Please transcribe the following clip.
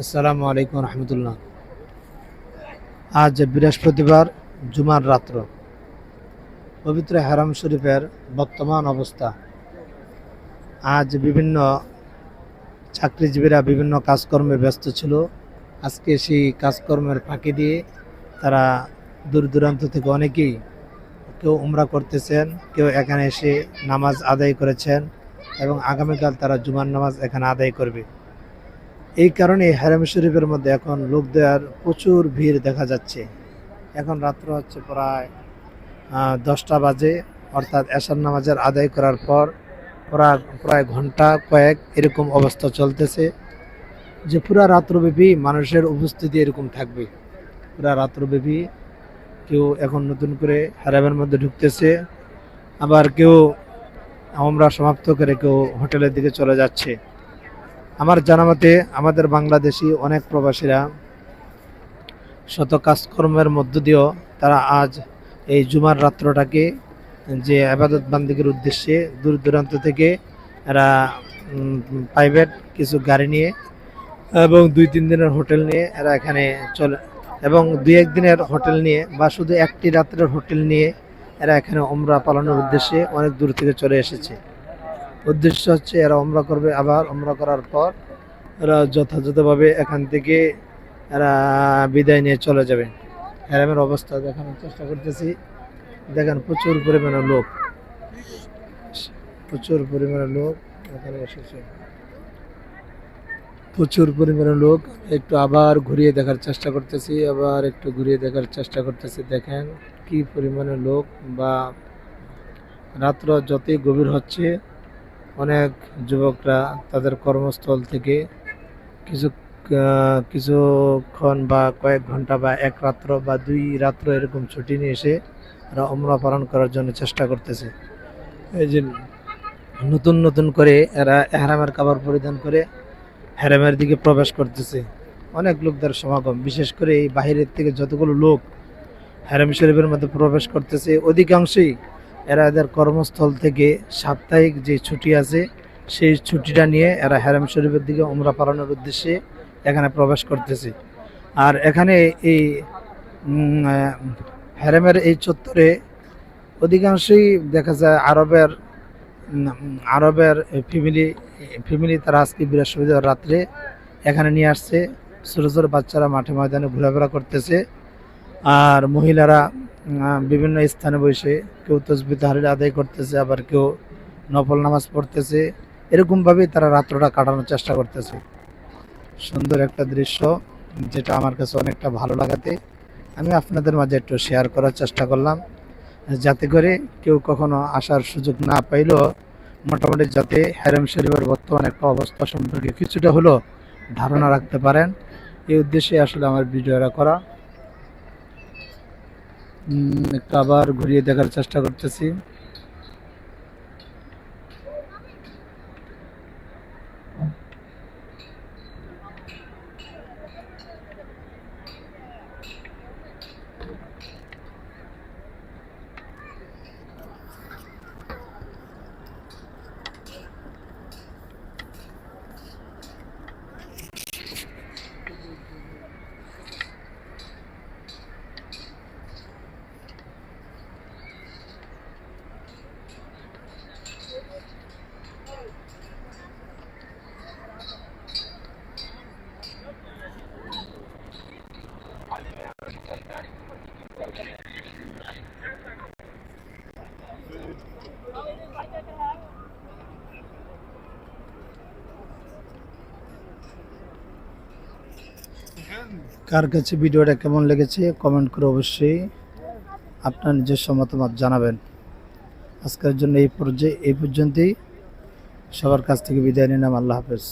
আসসালামু আলাইকুম রহমতুল্লাহ। আজ বৃহস্পতিবার, জুমার রাত্র। পবিত্র হারাম শরীফের বর্তমান অবস্থা। আজ বিভিন্ন চাকরিজীবীরা বিভিন্ন কাজকর্মে ব্যস্ত ছিল। আজকে সেই কাজকর্মের ফাঁকি দিয়ে তারা দূর দূরান্ত থেকে অনেকেই কেউ উমরা করতেছেন, কেউ এখানে এসে নামাজ আদায় করেছেন এবং আগামীকাল তারা জুমার নামাজ এখানে আদায় করবে। এই কারণে হারাম শরীফের মধ্যে এখন লোক দেওয়ার প্রচুর ভিড় দেখা যাচ্ছে। এখন রাত্র হচ্ছে প্রায় দশটা বাজে, অর্থাৎ এশার নামাজের আদায় করার পর প্রায় প্রায় ঘণ্টা কয়েক এরকম অবস্থা চলতেছে যে পুরা রাত্রব্যাপী মানুষের উপস্থিতি এরকম থাকবে। পুরা রাত্রব্যাপী কেউ এখন নতুন করে হারামের মধ্যে ঢুকতেছে, আবার কেউ আমরা সমাপ্ত করে কেউ হোটেলের দিকে চলে যাচ্ছে। আমার জানা মতে আমাদের বাংলাদেশি অনেক প্রবাসীরা শত কাজকর্মের মধ্য দিয়েও তারা আজ এই জুমার রাত্রটাকে যে আবাদত বান্দিকের উদ্দেশ্যে দূর দূরান্ত থেকে এরা প্রাইভেট কিছু গাড়ি নিয়ে এবং দুই তিন দিনের হোটেল নিয়ে এরা এখানে চলে এবং দুই এক দিনের হোটেল নিয়ে বা শুধু একটি রাত্রের হোটেল নিয়ে এরা এখানে ওমরা পালনের উদ্দেশ্যে অনেক দূর থেকে চলে এসেছে। উদ্দেশ্য হচ্ছে এরা ওমরা করবে। আবার ওমরা করার পর এরা যথাযথভাবে এখান থেকে এরা বিদায় নিয়ে চলে যাবে। হ্যারামের অবস্থা দেখানোর চেষ্টা করতেছি। দেখেন, প্রচুর পরিমাণে লোক। প্রচুর পরিমাণে লোক এখানে এসেছে। প্রচুর পরিমাণে লোক। একটু আবার ঘুরিয়ে দেখার চেষ্টা করতেছি, আবার একটু ঘুরিয়ে দেখার চেষ্টা করতেছি। দেখেন কি পরিমাণে লোক। বা রাত্র যতই গভীর হচ্ছে অনেক যুবকরা তাদের কর্মস্থল থেকে কিছু কিছুক্ষণ বা কয়েক ঘণ্টা বা এক রাত্র বা দুই রাত্র এরকম ছুটি নিয়ে এসে এরা ওমরা পালন করার জন্য চেষ্টা করতেছে। এই যে নতুন নতুন করে এরা এহরামের কাপড় পরিধান করে হ্যারামের দিকে প্রবেশ করতেছে। অনেক লোকদের সমাগম, বিশেষ করে এই বাহিরের থেকে যতগুলো লোক হ্যারাম শরীফের মধ্যে প্রবেশ করতেছে, অধিকাংশই এরা এদের কর্মস্থল থেকে সাপ্তাহিক যে ছুটি আছে, সেই ছুটিটা নিয়ে এরা হ্যারাম শরীফের দিকে উমরা পালনের উদ্দেশ্যে এখানে প্রবেশ করতেছে। আর এখানে এই হ্যারামের এই চত্বরে অধিকাংশই দেখা যায় আরবের আরবের ফ্যামিলি ফ্যামিলি তারা আজকে বৃহস্পতিবার রাত্রে এখানে নিয়ে আসছে। ছোটো ছোটো বাচ্চারা মাঠে ময়দানে ঘোরাফেরা করতেছে। আর মহিলারা বিভিন্ন স্থানে বসে কেউ তসবি তাহারির আদায় করতেছে, আবার কেউ নফল নামাজ পড়তেছে। এরকমভাবেই তারা রাত্রটা কাটানোর চেষ্টা করতেছে। সুন্দর একটা দৃশ্য, যেটা আমার কাছে অনেকটা ভালো লাগাতে। আমি আপনাদের মাঝে একটু শেয়ার করার চেষ্টা করলাম, যাতে করে কেউ কখনো আসার সুযোগ না পাইলেও মোটামুটি যাতে হ্যারেম শরীফের বর্তমান একটা অবস্থা সম্পর্কে কিছুটা হলো ধারণা রাখতে পারেন। এই উদ্দেশ্যে আসলে আমার ভিডিওটা করা। একটু আবার ঘুরিয়ে দেখার চেষ্টা করতেছি। কার কাছে ভিডিওটা কেমন লেগেছে কমেন্ট করে অবশ্যই আপনার নিজস্ব মতামত জানাবেন। আজকের জন্য এই পর্যায়ে, এই পর্যন্তই। সবার কাছ থেকে বিদায় নিলাম, আল্লাহ হাফেজ।